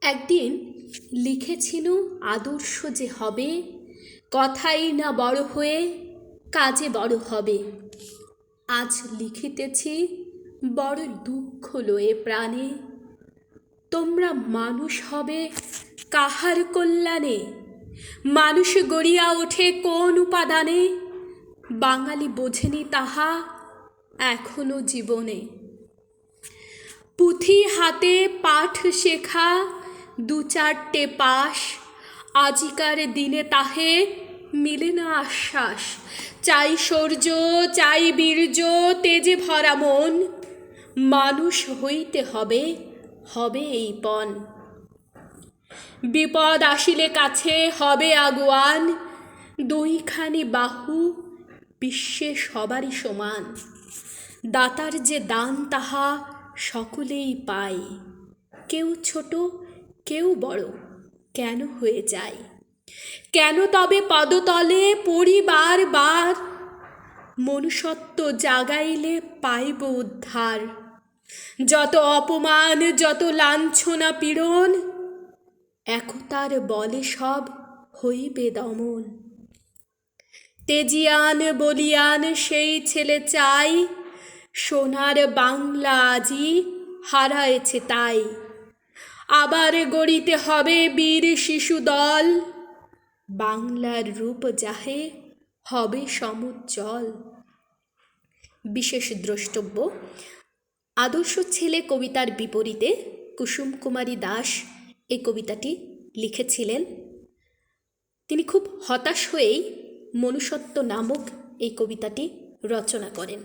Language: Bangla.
একদিন লিখেছিল আদর্শ যে হবে, কথাই না বড় হয়ে কাজে বড় হবে। আজ লিখিতেছি বড় দুঃখ লয়ে প্রাণে। তোমরা মানুষ হবে কাহার কল্যাণে? মানুষ গড়িয়া ওঠে কোন উপাদানে? বাঙালি বোঝেনি তাহা এখনও জীবনে। পুঁথি হাতে পাঠ শেখা, দু চারটে পাশ। আজিকার দিনে তাহে মিলে না আশ্বাস। চাই শৌর্য চাই বীর্য, তেজে ভরা মন। মানুষ হইতে হবে হবে এই পণ। বিপদ আসিলে কাছে হবে আগুয়ান। দুইখানি বাহু বিশ্বে সবারই সমান। দাতার যে দান তাহা সকলেই পায়। কেউ ছোট, কেউ বড়, কেন হয়ে যায়? কেন তবে পদতলে পরিবার বার? মনুষ্যত্ব জাগাইলে পাইব উদ্ধার। যত অপমান, যত লাঞ্ছনা পীড়ন, একতার বলে সব হইবে দমন। তেজিয়ান বলিয়ান সেই ছেলে চাই সোনার বাংলা আজি হারায়েছে তাই। আবার গড়িতে হবে বীর শিশু দল। বাংলার রূপ যাহে হবে সমুজ্জ্বল। বিশেষ দ্রষ্টব্য, আদর্শ ছেলে কবিতার বিপরীতে কুসুম কুমারী দাস এই কবিতাটি লিখেছিলেন। তিনি খুব হতাশ হয়েই মনুষ্যত্ব নামক এই কবিতাটি রচনা করেন।